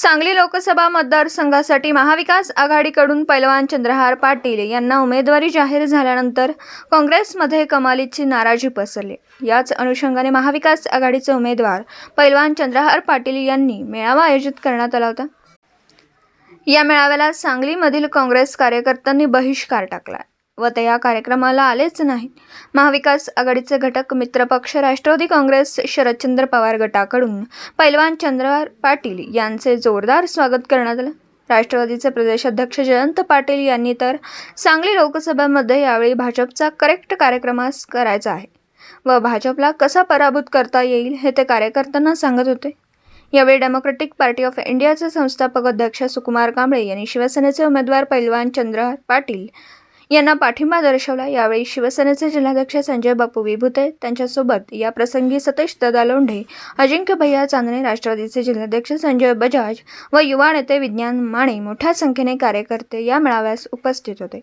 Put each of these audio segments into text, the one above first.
सांगली लोकसभा मतदारसंघासाठी महाविकास आघाडीकडून पैलवान चंद्रहार पाटील यांना उमेदवारी जाहीर झाल्यानंतर काँग्रेसमध्ये कमालीची नाराजी पसरली. याच अनुषंगाने महाविकास आघाडीचे उमेदवार पैलवान चंद्रहार पाटील यांनी मेळावा आयोजित करण्यात आला होता. या मेळाव्याला सांगलीमधील काँग्रेस कार्यकर्त्यांनी बहिष्कार टाकला. व ते या कार्यक्रमाला आलेच नाहीत. महाविकास आघाडीचे घटक मित्रपक्ष राष्ट्रवादी काँग्रेस शरदचंद्र पवार गटाकडून पैलवान चंद्रहार पाटील यांचे जोरदार स्वागत करण्यात आलं. राष्ट्रवादीचे प्रदेशाध्यक्ष जयंत पाटील यांनी तर सांगली लोकसभेमध्ये यावेळी भाजपचा करेक्ट कार्यक्रमास करायचा आहे. व भाजपला कसा पराभूत करता येईल हे ते कार्यकर्त्यांना सांगत होते. यावेळी डेमोक्रेटिक पार्टी ऑफ इंडियाचे संस्थापक अध्यक्ष सुकुमार कांबळे यांनी शिवसेनेचे उमेदवार पैलवान चंद्रहार पाटील यांना पाठिंबा दर्शवला. यावेळी शिवसेनेचे जिल्हाध्यक्ष संजय बापू विभुते त्यांच्यासोबत या प्रसंगी सतीश दादा लोंढे अजिंक्य भैया चांदणे राष्ट्रवादीचे जिल्हाध्यक्ष संजय बजाज व युवा नेते विज्ञान माने मोठ्या संख्येने कार्यकर्ते या मेळाव्यास उपस्थित होते.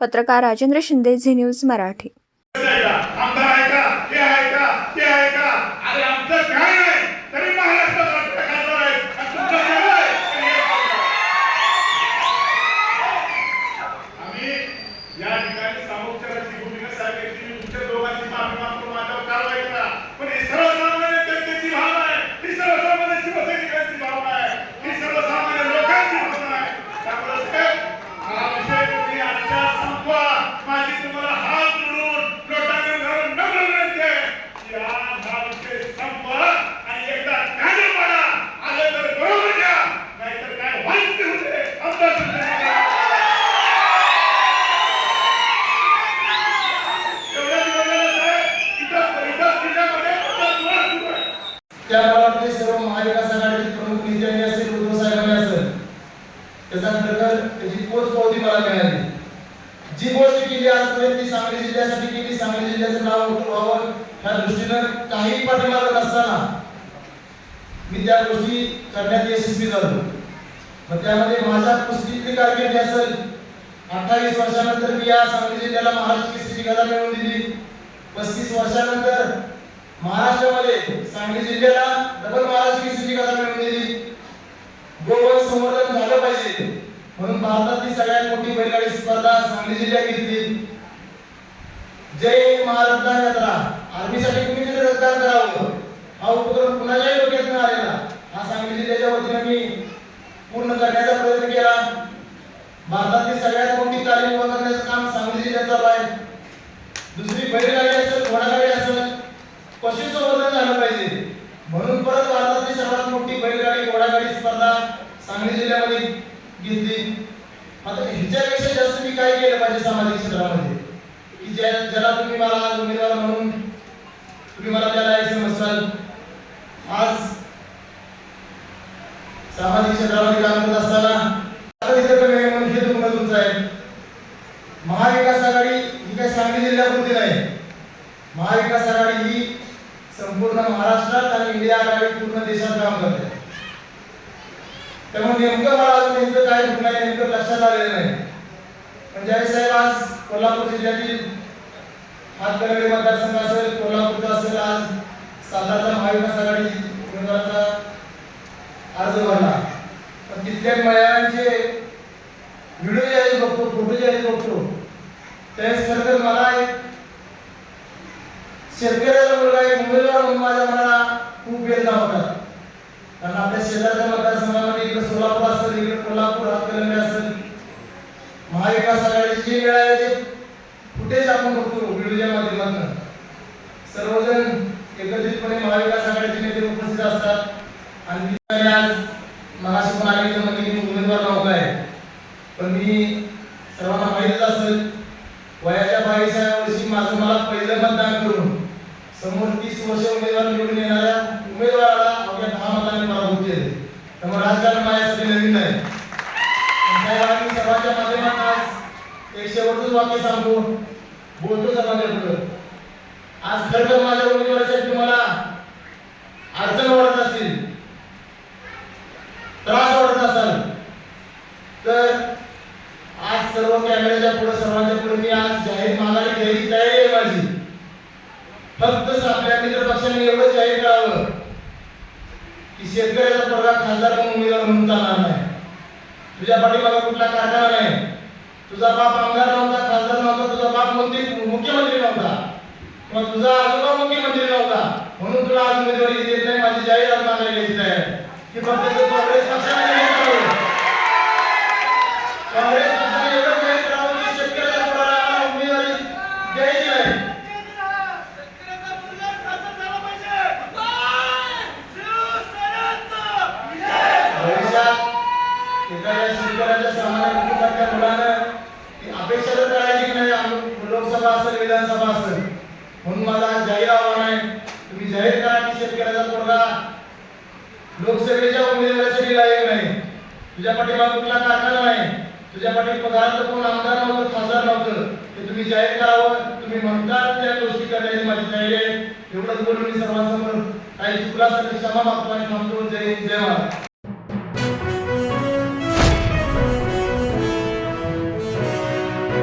पत्रकार राजेंद्र शिंदे झी न्यूज मराठी आमदार आहे का हे आहे का ते आहे का अरे आमचं काय नाही तरी महाराष्ट्रात राष्ट्रीय खासदार आहे आणि तुमचं काय आहे? आम्ही या ठिकाणी सामोपचाराची भूमिका साकारली मी तुमच्या दोघांची माफी मागतो माझ्यावर कारवाई करा पण ही सर्वसामान्य जनतेची भावना आहे ही सर्वसामान्य शिवसैनिकांची भावना आहे ही सर्वसामान्य लोकांची भावना आहे त्यामुळे साहेब, हा विषय तुम्ही आजच्या संपवा माझी तुम्हाला हात जोडून लोटांगण घालून नम्र विनंती आहे की आज हा विषय संपवा आणि एकदा काढून पाडा आलं तर बरोबर घ्या नाहीतर काय व्हायचं ते होते आमदार संजय एवढ्या दिवसाला साहेब इथं इथं जिल्ह्यामध्ये आता जोरात सुरू आहे त्या काळातले सर्व महाविकास आघाडीचे प्रमुख नेत्यांनी असेल उद्धव साहेबांनी असेल त्याच्यानंतर त्याची पोच पावती मला मिळाली. जी गोष्ट केली आजपर्यंत ती सांगली जिल्ह्यासाठी केली सांगली जिल्ह्याचं नाव व्हावं ह्या दृष्टीनं काही मारत नसताना मी त्या गोष्टी करण्यात यशस्वी झालो. मग त्यामध्ये माझ्या कुस्तीतली कारकिर्दी असेल अठ्ठावीस वर्षानंतर मी या सांगली जिल्ह्याला महाराष्ट्र केसरी गदा मिळवून दिली पस्तीस वर्षानंतर महाराष्ट्रामध्ये सांगली जिल्ह्याला डबल महाराष्ट्र केसरी गदा मिळवून दिली गोवन संवर्धन झालं पाहिजे म्हणून भारतातली सगळ्यात मोठी बैलगाडी स्पर्धा सांगली जिल्ह्यात घेतली जय महारत्ना यात्रा. आर्मीसाठी तुम्ही रद्दार करावं? हा उपक्रम कुणाच्याही डोक्यात न आलेला. हा सांगली जिल्ह्याच्या वतीने मी पूर्ण करण्याचा प्रयत्न केला. भारतातली सगळ्यात मोठी तालीम उभा करण्याचं काम सांगली जिल्ह्यात चालू आहे. दुसरी बैलगाडी असेल घोडागाडी असेल पशुसंवर्धन झालं पाहिजे? म्हणून परत भारतातली सर्वात मोठी बैलगाडी घोडागाडी स्पर्धा सांगली जिल्ह्यामध्ये घेतली. आता ह्याच्यापेक्षा जास्त मी काय केलं पाहिजे सामाजिक क्षेत्रामध्ये? की ज्या ज्याला तुम्ही मला उमेदवार म्हणून तुम्ही मला त्याला एक समजताल आज सामाजिक क्षेत्रामध्ये काम करत असताना आहे हे तुमचं आहे. महाविकास आघाडी ही काही सांगली जिल्ह्यापुरती नाही. महाविकास आघाडी ही संपूर्ण महाराष्ट्रात आणि इंडिया आघाडी पूर्ण देशात काम करते. त्यामुळे नेमकं मला अजून नेमकं काय दुःख नाही नेमकं लक्षात आलेलं नाही. पण ज्यावेळी साहेब आज कोल्हापूर जिल्ह्यातील हातकणंगले मतदारसंघ असेल कोल्हापूरचा असेल आज सातारचा महाविकास आघाडी उमेदवाराचा अर्ज भरला. पण तिथल्या महिलांचे व्हिडिओ जे ज्यावेळेस बघतो फोटो जे ज्यावेळेस बघतो त्यावेळेस खरं तर मला एक शेतकऱ्याचा मुलगा एक उमेदवार म्हणून माझ्या मनाला खूप वेदना होतात कारण आपल्या शेजारच्या मतदारसंघामध्ये इकडे सोलापूर असेल इकडे कोल्हापूर हातकणंगले असेल महाविकास आघाडीची जी वेळ आहे ते फुटेज आपण बघतो व्हिडिओच्या माध्यमातून सर्वजण एकत्रितपणे महाविकास आघाडीचे नेते उपस्थित असतात. आणि मी आज मगाशी पण तर म्हणजे मी उमेदवार नव्हता आहे. पण मी सर्वांना माहीतच असेल वयाच्या बावीसाव्या वर्षी माझं मला पहिलं मतदान करून समोर तीस वर्ष उमेदवार निवडून येणाऱ्या उमेदवाराला अवघ्या दहा मतांनी पराभूत केले त्यामुळे राजकारण माझ्यासाठी नवीन नाही मी सर्वांच्या माध्यमात आज एक शेवटच वाक्य सांगतो. बोलतो समाजापुढं आज खरं तर माझ्या उमेदवारासाठी तुम्हाला अडचण वाढत असतील त्रास वाढत असाल तर आज सर्व कॅमेऱ्याच्या पुढे सर्वांच्या पुढे मी आज जाहीर माघारी घ्यायची तयारी आहे माझी. फक्त आपल्या मित्र पक्षाने एवढं जाहीर करावं की शेतकऱ्याचा पोरगा खासदार म्हणून उमेदवार म्हणून चालणार नाही. तुझ्या पाठीमागा कुठला कारखाना नाही. तुझा बाप आमदार नव्हता खासदार नव्हता तुझा बाप मंत्री मुख्यमंत्री नव्हता. किंवा तुझा आजोबा मुख्यमंत्री म्हणून तुला आज उमेदवारी देत नाही माझी जाहीर मागायला घ्यायची नाही. की फक्त ते काँग्रेस पक्षाने काँग्रेस पक्षाने एवढं काही करावं की शेतकऱ्याच्या पोराला आम्हाला उमेदवारी द्यायची नाही. एखाद्या शेतकऱ्याच्या सामान्य कुटुंबातल्या मुलानं अपेक्षा तर करायची की नाही लोकसभा असेल विधानसभा असेल. म्हणून माझा जाहीर आव्हान आहे जाहीर करा की शेतकऱ्याचा पोरगा लोकसभेच्या उमेदवारीसाठी लायक नाही. तुझ्या पाठीमागे कुठला कारखाना नाही. तुझ्या पाठी तर कोण आमदार नव्हतं खासदार नव्हतं. ते तुम्ही जाहीर करावं. तुम्ही म्हणतात त्या गोष्टी करण्याची माझी जाहीर आहे. एवढंच बोलून मी सर्वांसमोर काही चुकला असेल क्षमा मागतो आणि थांबतो. जय जय महाराज